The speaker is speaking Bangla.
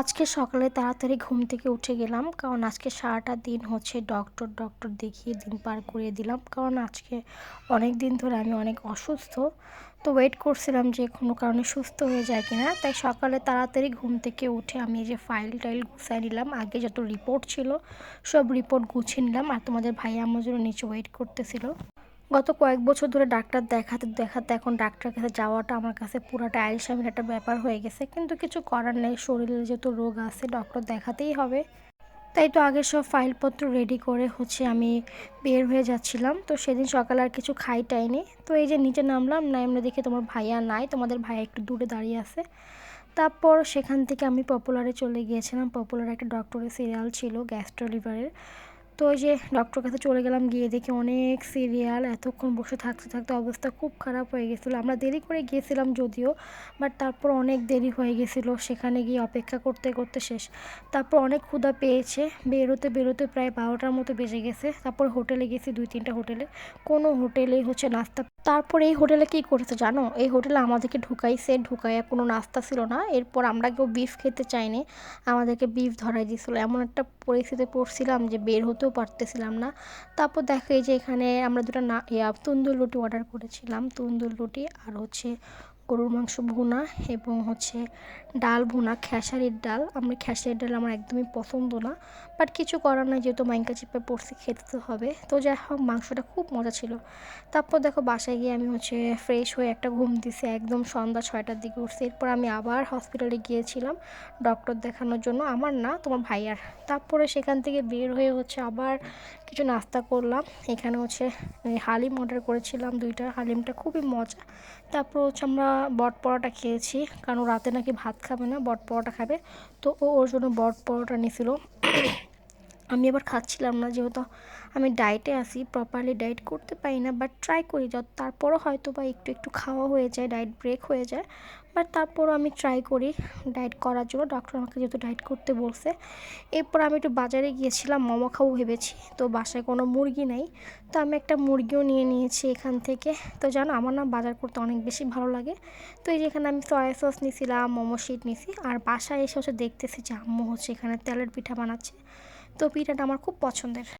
আজকে সকালে তাড়াতাড়ি ঘুম থেকে উঠে গেলাম, কারণ আজকে সারাটা দিন হচ্ছে ডক্টর ডক্টর দেখিয়ে দিন পার করিয়ে দিলাম। কারণ আজকে অনেক দিন ধরে আমি অনেক অসুস্থ, তো ওয়েট করছিলাম যে কোনো কারণে সুস্থ হয়ে যায় কিনা। তাই সকালে তাড়াতাড়ি ঘুম থেকে উঠে আমি এই যে ফাইল টাইল গুছাই নিলাম, আগে যত রিপোর্ট ছিল সব রিপোর্ট গুছিয়ে নিলাম। আর তোমাদের ভাই আমার জন্য নিচে ওয়েট করতেছিল। গত কয়েক বছর ধরে ডাক্তার দেখাতে দেখাতে এখন ডাক্তারের কাছে যাওয়াটা আমার কাছে পুরাটা আইসামের একটা ব্যাপার হয়ে গেছে। কিন্তু কিছু করার নেই, শরীরে যেহেতু রোগ আছে ডক্টর দেখাতেই হবে। তাই তো আগে সব ফাইলপত্র রেডি করে হচ্ছে আমি বের হয়ে যাচ্ছিলাম। তো সেদিন সকালে আর কিছু খাই টাইনি তো এই যে নিচে নামলাম নামলে দেখে তোমার ভাইয়া নাই, তোমাদের ভাইয়া একটু দূরে দাঁড়িয়ে আছে। তারপর সেখান থেকে আমি পপুলারে চলে গিয়েছিলাম। পপুলার একটা ডক্টরের সিরিয়াল ছিল গ্যাস্ট্রো লিভারের তো ওই যে ডক্টর কাছে চলে গেলাম, গিয়ে দেখি অনেক সিরিয়াল এতক্ষণ বসে থাকতে থাকতে অবস্থা খুব খারাপ হয়ে গেছিল। আমরা দেরি করে গিয়েছিলাম যদিও বাট তারপর অনেক দেরি হয়ে গেছিল সেখানে গিয়ে অপেক্ষা করতে করতে শেষ। তারপর অনেক ক্ষুধা পেয়েছে, বেরোতে বেরোতে প্রায় বারোটার মতো বেজে গেছে। তারপর হোটেলে গেছি দুই তিনটা হোটেলে। কোনো হোটেলেই হচ্ছে নাস্তা তারপর এই হোটেলে কী করেছে জানো? এই হোটেলে আমাদেরকে ঢুকাইছে, ঢুকাইয়া কোনো নাস্তা ছিল না। এরপর আমরা কেউ বিফ খেতে চাইনি। আমাদেরকে বিফ ধরাই দিয়েছিলো। এমন একটা পরিস্থিতি পড়ছিলাম যে বের হতেও পারতেছিলাম না। তারপর দেখে এই যে এখানে আমরা দুটো না তন্দুর রুটি অর্ডার করেছিলাম। তন্দুর রুটি আর হচ্ছে গরুর মাংস ভুনা এবং হচ্ছে ডাল ভুনা, খেসারির ডাল। আমি খেসারির ডাল আমার একদমই পছন্দ না বাট কিছু করার নাই যেহেতু মাইকা চিপে পড়ছি, খেতে তো হবে। তো যাই হোক, মাংসটা খুব মজা ছিল। তারপর দেখো বাসায় গিয়ে আমি হচ্ছে ফ্রেশ হয়ে একটা ঘুম দিছি, একদম সন্ধ্যা ছয়টার দিকে উঠছি। এরপর আমি আবার হসপিটালে গিয়েছিলাম ডক্টর দেখানোর জন্য। আমার না, তোমার ভাইয়ার। তারপরে সেখান থেকে বের হয়ে হচ্ছে আবার কিছু নাস্তা করলাম। এখানে হচ্ছে হালিম অর্ডার করেছিলাম দুইটা। হালিমটা খুবই মজা। তারপর হচ্ছে আমরা বট পরোটা খেয়েছি, কারণ রাতে নাকি ভাত খাবে না, বট পরোটা খাবে। তো ও ওর জন্য বট পরোটা নিয়েছিল। আমি আবার খাচ্ছিলাম না, যেহেতু আমি ডায়েটে আসি প্রপারলি ডায়েট করতে পারি না বাট ট্রাই করি। যত তারপরও হয়তো বা একটু একটু খাওয়া হয়ে যায় ডায়েট ব্রেক হয়ে যায় বাট তারপরও আমি ট্রাই করি ডায়েট করার জন্য। ডক্টর আমাকে যেহেতু ডায়েট করতে বলছে, এরপর আমি একটু বাজারে গিয়েছিলাম, মোমো খাব ভেবেছি, তো বাসায় কোনো মুরগি নেই, তো আমি একটা মুরগিও নিয়ে নিয়েছি এখান থেকে। তো জানো, আমার না বাজার করতে অনেক বেশি ভালো লাগে, তো এই যেখানে আমি সয়া সস নিয়েছিলাম মোমো শিট নিয়েছি আর বাসায় এসে হচ্ছে দেখতেছি যে আম্মু হচ্ছে এখানে তেলের পিঠা বানাচ্ছে। তো পিঠাটা আমার খুব পছন্দের।